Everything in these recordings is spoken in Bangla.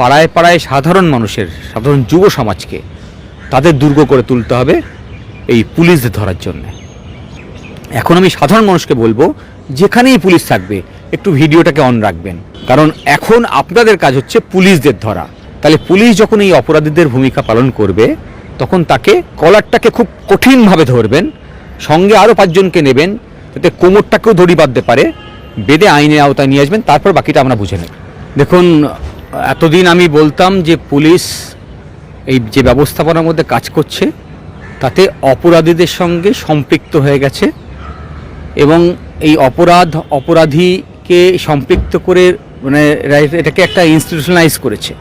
পাড়ায় পাড়ায় সাধারণ মানুষের, সাধারণ যুব সমাজকে তাদের দুর্গ করে তুলতে হবে এই পুলিশদের ধরার জন্য। এখন আমি সাধারণ মানুষকে বলব, যেখানেই পুলিশ থাকবে, একটু ভিডিওটাকে অন রাখবেন। কারণ এখন আপনাদের কাজ হচ্ছে পুলিশদের ধরা। তাহলে পুলিশ যখন এই অপরাধীদের ভূমিকা পালন করবে, তখন তাকে কলারটাকে খুব কঠিনভাবে ধরবেন, সঙ্গে আরও পাঁচজনকে নেবেন, যাতে কোমরটাকেও ধরি বাঁধতে পারে বেদে আইনের আওতায় নিয়ে আসবেন, তারপর বাকিটা আমরা বুঝে নেব। দেখুন এতদিন আমি বলতাম যে পুলিশ এই যে ব্যবস্থাপনার মধ্যে কাজ করছে, তাতে অপরাধীদের সঙ্গে সম্পৃক্ত হয়ে গেছে এবং এই অপরাধ, অপরাধীকে সম্পৃক্ত করে মানে এটাকে একটা ইনস্টিটিউশনালাইজ করেছে।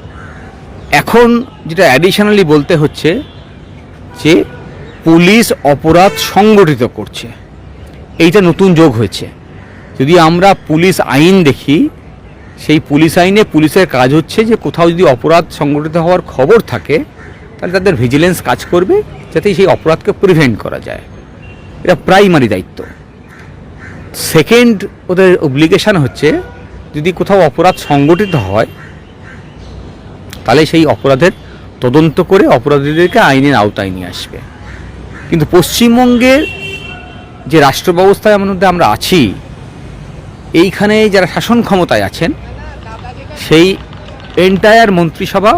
এখন যেটা অ্যাডিশনালি বলতে হচ্ছে যে পুলিশ অপরাধ সংগঠিত করছে। এইটা নতুন যোগ হয়েছে। যদি আমরা পুলিশ আইন দেখি সেই পুলিশ আইনে পুলিশের কাজ হচ্ছে যে কোথাও যদি অপরাধ সংগঠিত হওয়ার খবর থাকে, তাহলে তাদের ভিজিলেন্স কাজ করবে যাতে সেই অপরাধকে প্রিভেন্ট করা যায়। এটা প্রাইমারি দায়িত্ব। সেকেন্ড ওদের অব্লিগেশন হচ্ছে, যদি কোথাও অপরাধ সংগঠিত হয়, তাহলে সেই অপরাধের তদন্ত করে অপরাধীদেরকে আইনের আওতায় নিয়ে আসবে। কিন্তু পশ্চিমবঙ্গের যে রাষ্ট্র ব্যবস্থায় মধ্যে আমরা আছি, এইখানে যারা শাসন ক্ষমতায় আছেন সেই এন্টায়ার মন্ত্রিসভা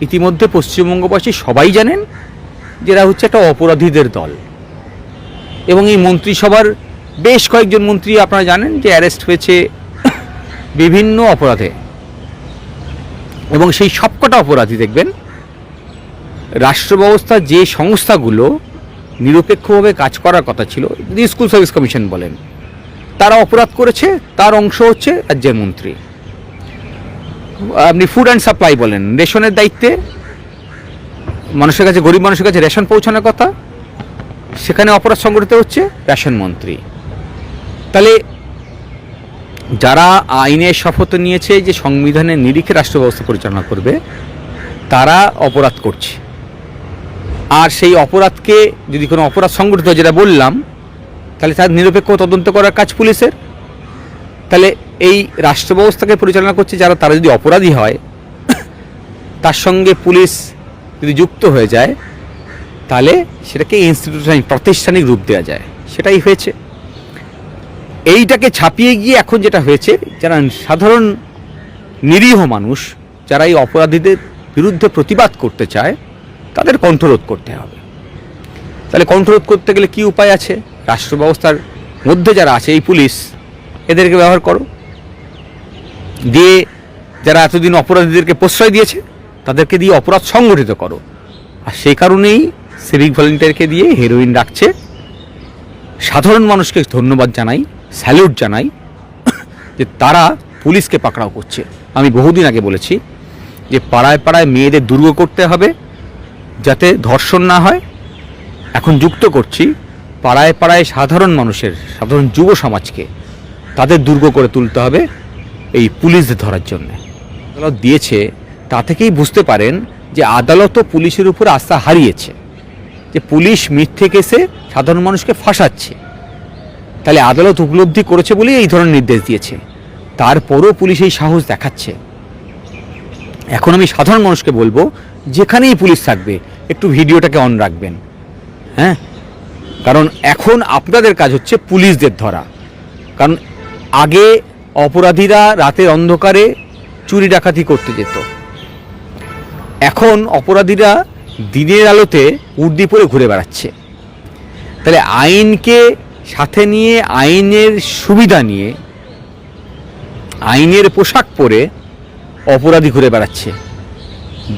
ইতিমধ্যে পশ্চিমবঙ্গবাসী সবাই জানেন যেটা হচ্ছে একটা অপরাধীদের দল। এবং এই মন্ত্রিসভার বেশ কয়েকজন মন্ত্রী আপনারা জানেন যে অ্যারেস্ট হয়েছে বিভিন্ন অপরাধে। এবং সেই সবকটা অপরাধী দেখবেন রাষ্ট্র ব্যবস্থার যে সংস্থাগুলো নিরপেক্ষভাবে কাজ করার কথা ছিল স্কুল সার্ভিস কমিশন বলেন, তারা অপরাধ করেছে, তার অংশ হচ্ছে রাজ্যের মন্ত্রী। আপনি ফুড অ্যান্ড সাপ্লাই বলেন। রেশনের দায়িত্বে মানুষের কাছে, গরিব মানুষের কাছে রেশন পৌঁছানোর কথা, সেখানে অপরাধ সংগঠিত হচ্ছে রেশন মন্ত্রী। তাহলে যারা আইনের শপথ নিয়েছে যে সংবিধানের নিরিখে রাষ্ট্র ব্যবস্থা পরিচালনা করবে, তারা অপরাধ করছে। আর সেই অপরাধকে যদি কোনো অপরাধ সংগঠিত যেটা বললাম, তাহলে তার নিরপেক্ষ তদন্ত করার কাজ পুলিশের। তাহলে এই রাষ্ট্র ব্যবস্থাকে পরিচালনা করছে যারা, তারা যদি অপরাধী হয়, তার সঙ্গে পুলিশ যদি যুক্ত হয়ে যায়, তাহলে সেটাকে ইনস্টিটিউশন প্রাতিষ্ঠানিক রূপ দেওয়া যায়। সেটাই হয়েছে। এইটাকে ছাপিয়ে গিয়ে এখন যেটা হয়েছে, যারা সাধারণ নিরীহ মানুষ, যারা এই অপরাধীদের বিরুদ্ধে প্রতিবাদ করতে চায়, তাদের কণ্ঠরোধ করতে হবে। তাহলে কণ্ঠরোধ করতে গেলে কি উপায় আছে? রাষ্ট্র ব্যবস্থার মধ্যে যারা আছে, এই পুলিশ, এদেরকে ব্যবহার করো। দিয়ে যারা এতদিন অপরাধীদেরকে প্রশ্রয় দিয়েছে, তাদেরকে দিয়ে অপরাধ সংগঠিত করো। আর সেই কারণেই সিভিক ভলেন্টিয়ারকে দিয়ে হেরোইন রাখছে। সাধারণ মানুষকে ধন্যবাদ জানাই স্যালুট জানাই যে তারা পুলিশকে পাকড়াও করছে। আমি বহুদিন আগে বলেছি যে পাড়ায় পাড়ায় মেয়েদের দুর্গ করতে হবে, যাতে ধর্ষণ না হয়। এখন যুক্ত করছি পাড়ায় পাড়ায় সাধারণ মানুষের, সাধারণ যুব সমাজকে। তাদের দুর্গ করে তুলতে হবে। এই পুলিশদের ধরার জন্য। আদালত দিয়েছে, তা থেকেই বুঝতে পারেন যে আদালতও পুলিশের উপর আস্থা হারিয়েছে, যে পুলিশ মিথ্যে কেসে সাধারণ মানুষকে ফাঁসাচ্ছে। তাহলে আদালত উপলব্ধি করেছে বলেই এই ধরনের নির্দেশ দিয়েছে। তারপরও পুলিশ এই সাহস দেখাচ্ছে। এখন আমি সাধারণ মানুষকে বলব, যেখানেই পুলিশ থাকবে, একটু ভিডিওটাকে অন রাখবেন। হ্যাঁ? কারণ এখন আপনাদের কাজ হচ্ছে পুলিশদের ধরা। কারণ আগে অপরাধীরা রাতের অন্ধকারে চুরি ডাকাতি করতে যেত। এখন অপরাধীরা দিনের আলোতে উর্দি পরে ঘুরে বেড়াচ্ছে। তাহলে আইনকে সাথে নিয়ে, আইনের সুবিধা নিয়ে, আইনের পোশাক পরে অপরাধী ঘুরে বেড়াচ্ছে।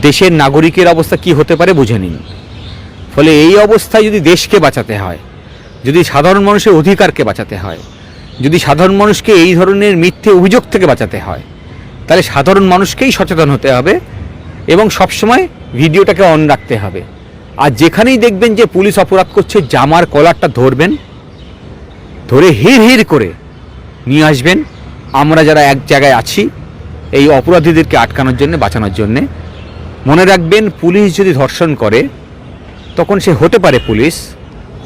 দেশের নাগরিকের অবস্থা কি হতে পারে বুঝে নিন। ফলে এই অবস্থায় যদি দেশকে বাঁচাতে হয়, যদি সাধারণ মানুষের অধিকারকে বাঁচাতে হয় যদি সাধারণ মানুষকে এই ধরনের মিথ্যে অভিযোগ থেকে বাঁচাতে হয়, তাহলে সাধারণ মানুষকেই সচেতন হতে হবে এবং সবসময় ভিডিওটাকে অন রাখতে হবে। আর যেখানেই দেখবেন যে পুলিশ অপরাধ করছে, জামার কলারটা ধরবেন, ধরে হির হির করে নিয়ে আসবেন। আমরা যারা এক জায়গায় আছি, এই অপরাধীদেরকে আটকানোর জন্য, বাঁচানোর জন্যে, মনে রাখবেন পুলিশ যদি ধর্ষণ করে, তখন সে হতে পারে পুলিশ,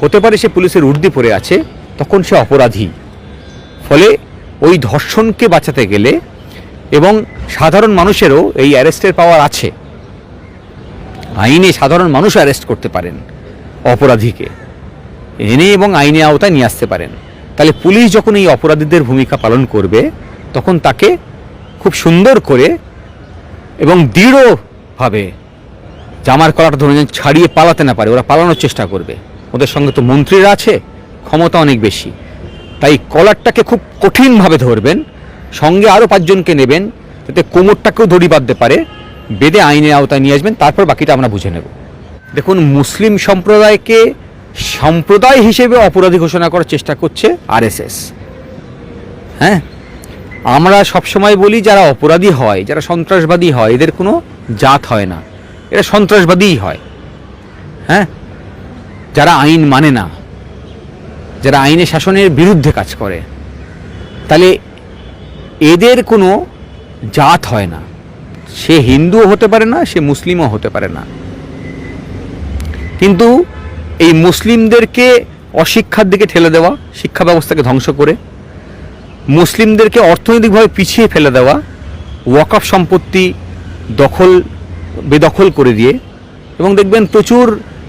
হতে পারে সে পুলিশের উর্দি পরে আছে, তখন সে অপরাধী। ফলে ওই ধর্ষণকে বাঁচাতে গেলে এবং সাধারণ মানুষেরও এই অ্যারেস্টের পাওয়ার আছে। আইনে সাধারণ মানুষ অ্যারেস্ট করতে পারেন অপরাধীকে। এনে এবং আইনে আওতায় নিয়ে আসতে পারেন। তাহলে পুলিশ যখন এই অপরাধীদের ভূমিকা পালন করবে, তখন তাকে খুব সুন্দর করে এবং দৃঢ়ভাবে জামার কলাটা ধরে ছাড়িয়ে পালাতে না পারে। ওরা পালানোর চেষ্টা করবে। ওদের সঙ্গে তো মন্ত্রীরা আছে, ক্ষমতা অনেক বেশি। তাই কলারটাকে খুব কঠিনভাবে ধরবেন, সঙ্গে আরও পাঁচজনকে নেবেন, যাতে কোমরটাকেও দড়ি বাঁধতে পারে। বেঁধে আইনের আওতায় নিয়ে আসবেন, তারপর বাকিটা আমরা বুঝে নেব। দেখুন, মুসলিম সম্প্রদায়কে সম্প্রদায় হিসেবে অপরাধী ঘোষণা করার চেষ্টা করছে আরএসএস। হ্যাঁ? আমরা সবসময় বলি, যারা অপরাধী হয়, যারা সন্ত্রাসবাদী হয়, এদের কোনো জাত হয় না। এরা সন্ত্রাসবাদীই হয়। হ্যাঁ? যারা আইন মানে না। যারা আইনে শাসনের বিরুদ্ধে কাজ করে, তাহলে এদের কোনো জাত হয় না। সে হিন্দুও হতে পারে না, সে মুসলিমও হতে পারে না। কিন্তু এই মুসলিমদেরকে অশিক্ষার দিকে ঠেলে দেওয়া, শিক্ষা ব্যবস্থাকে ধ্বংস করে, মুসলিমদেরকে অর্থনৈতিকভাবে পিছিয়ে ফেলে দেওয়া, ওয়াকফ সম্পত্তি দখল, বেদখল করে দিয়ে, এবং দেখবেন প্রচুর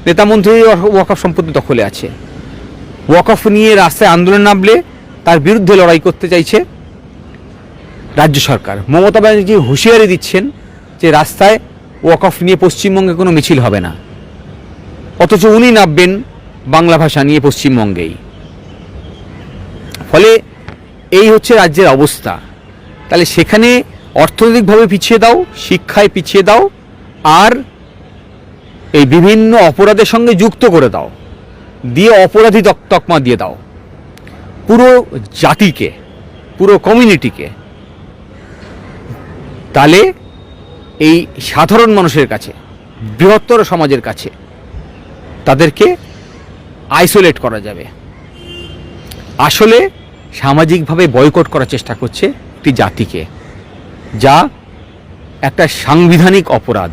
নেতামন্ত্রী ওয়াকফ সম্পত্তি দখলে আছে। ওয়াকফ নিয়ে রাস্তায় আন্দোলন নামলে তার বিরুদ্ধে লড়াই করতে চাইছে রাজ্য সরকার। মমতা ব্যানার্জি হুঁশিয়ারি দিচ্ছেন যে রাস্তায় ওয়াকফ নিয়ে পশ্চিমবঙ্গে কোনো মিছিল হবে না। অথচ উনি নামবেন বাংলা ভাষা নিয়ে পশ্চিমবঙ্গেই। ফলে এই হচ্ছে রাজ্যের অবস্থা। তাহলে সেখানে অর্থনৈতিকভাবে পিছিয়ে দাও, শিক্ষায় পিছিয়ে দাও, আর এই বিভিন্ন অপরাধের সঙ্গে যুক্ত করে দাও। দিয়ে অপরাধী তক- তকমা দিয়ে দাও। পুরো জাতিকে, পুরো কমিউনিটিকে তাহলে এই সাধারণ মানুষের কাছে, বৃহত্তর সমাজের কাছে তাদেরকে আইসোলেট করা যাবে। আসলে সামাজিকভাবে বয়কট করার চেষ্টা করছে একটি জাতিকে, যা একটা সাংবিধানিক অপরাধ।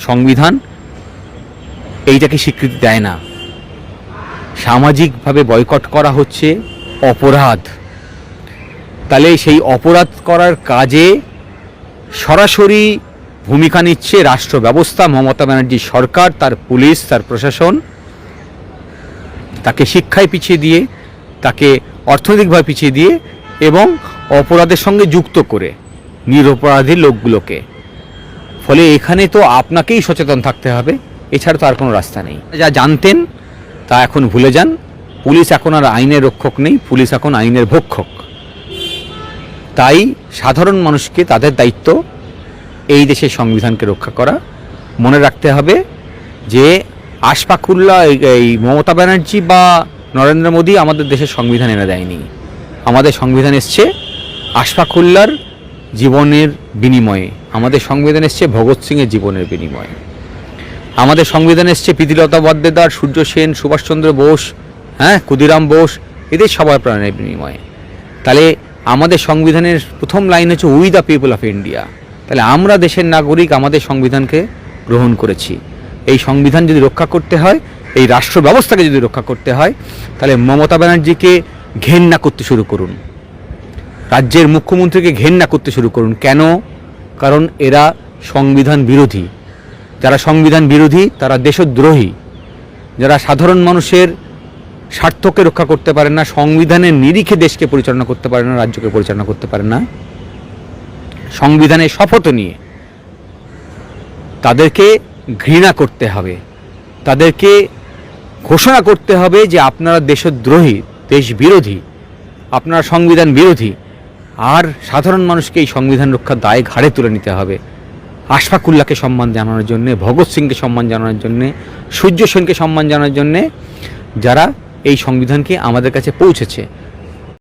সংবিধান এইটাকে স্বীকৃতি দেয় না। সামাজিকভাবে বয়কট করা হচ্ছে অপরাধ। তাহলে সেই অপরাধ করার কাজে সরাসরি ভূমিকা নিচ্ছে রাষ্ট্র ব্যবস্থা, মমতা ব্যানার্জি সরকার, তার পুলিশ, তার প্রশাসন। তাকে শিক্ষায় পিছিয়ে দিয়ে, তাকে অর্থনৈতিকভাবে পিছিয়ে দিয়ে এবং অপরাধের সঙ্গে যুক্ত করে নিরপরাধী লোকগুলোকে। ফলে এখানে তো আপনাকেই সচেতন থাকতে হবে, এছাড়া তো আর কোনো রাস্তা নেই। যা জানতেন তা এখন ভুলে যান। পুলিশ এখন আর আইনের রক্ষক নেই, পুলিশ এখন আইনের ভক্ষক। তাই সাধারণ মানুষকে তাদের দায়িত্ব এই দেশের সংবিধানকে রক্ষা করা। মনে রাখতে হবে যে আশফাকুল্লা এই- মমতা ব্যানার্জি বা নরেন্দ্র মোদী আমাদের দেশের সংবিধান এনে দেয়নি। আমাদের সংবিধান এসছে আশফাকুল্লার জীবনের বিনিময়ে। আমাদের সংবিধান এসছে ভগৎ সিংয়ের জীবনের বিনিময়ে। আমাদের সংবিধান এসছে প্রীতিলতা বদ্দেদার সূর্য সেন, সুভাষচন্দ্র বোস হ্যাঁ ক্ষুদিরাম বোস, এদের সবার প্রাণের বিনিময়ে। তাহলে আমাদের সংবিধানের প্রথম লাইন হচ্ছে we the people of India তাহলে আমরা দেশের নাগরিক, আমাদের সংবিধানকে গ্রহণ করেছি। এই সংবিধান যদি রক্ষা করতে হয়, এই রাষ্ট্র ব্যবস্থাকে যদি রক্ষা করতে হয়, তাহলে মমতা ব্যানার্জিকে ঘেন্না করতে শুরু করুন। রাজ্যের মুখ্যমন্ত্রীকে ঘেন্না করতে শুরু করুন। কেন? কারণ এরা সংবিধান বিরোধী। যারা সংবিধান বিরোধী, তারা দেশদ্রোহী। যারা সাধারণ মানুষের স্বার্থকে রক্ষা করতে পারে না, সংবিধানের নিরিখে দেশকে পরিচালনা করতে পারে না, রাজ্যকে পরিচালনা করতে পারে না, সংবিধানের শপথ নিয়ে তাদেরকে ঘৃণা করতে হবে। তাদেরকে ঘোষণা করতে হবে যে আপনারা দেশদ্রোহী দেশ বিরোধী আপনারা সংবিধান বিরোধী, আর সাধারণ মানুষকে এই সংবিধান রক্ষার দায় ঘাড়ে তুলে নিতে হবে। আশফাকুল্লাহকে সম্মান জানানোর জন্যে, ভগৎ সিংকে সম্মান জানানোর জন্যে, সূর্য সেনকে সম্মান জানানোর জন্যে যারা এই সংবিধানকে আমাদের কাছে পৌঁছেছে।